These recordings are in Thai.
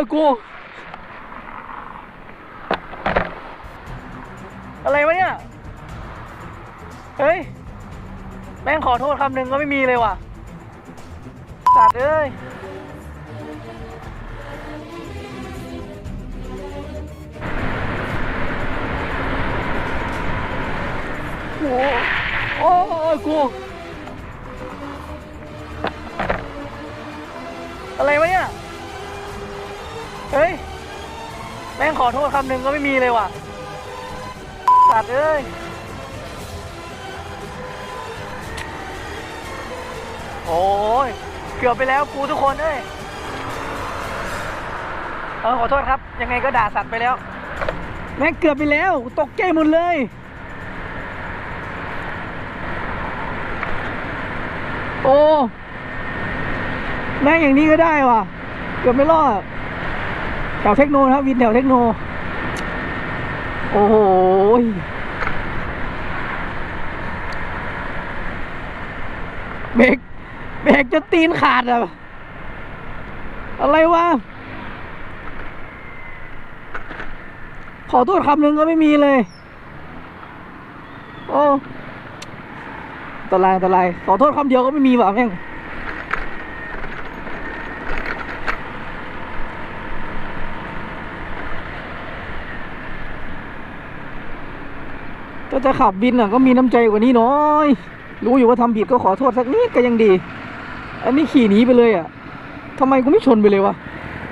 ยกู อะไรวะเนี่ย เฮ้ย แม่งขอโทษคำหนึ่งก็ไม่มีเลยว่ะสัตว์เอ้ยโอ้โอ้ยกู อะไรวะเนี่ย เฮ้ย แม่งขอโทษคำหนึ่งก็ไม่มีเลยว่ะ สัตว์เอ้ย โอ้ย เกือบไปแล้วกูทุกคนเอ้ย เออขอโทษครับ ยังไงก็ด่าสัตว์ไปแล้ว แม่งเกือบไปแล้ว ตกใจหมดเลยโอ้ แม่งอย่างนี้ก็ได้ว่ะ เกือบไม่รอดแถวเทคโนครับ วินแถวเทคโน โอ้โหเบรกเบรกจะตีนขาดอะอะไรวะ ขอโทษคำหนึ่งก็ไม่มีเลย โอ้ตรายอันตราย ขอโทษคำเดียวก็ไม่มีว่ะแม่ง ถ้าจะขับบินอะก็มีน้ำใจกว่านี้น้อย รู้อยู่ว่าทำผิดก็ขอโทษสักนิดก็ยังดี อันนี้ขี่หนีไปเลยอะทำไมกูไม่ชนไปเลยวะ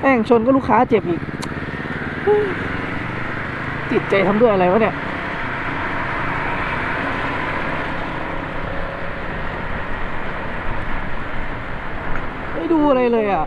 แม่งชนก็ลูกค้าเจ็บอีกติดใจทำด้วยอะไรวะเนี่ยไม่ดูอะไรเลยอะ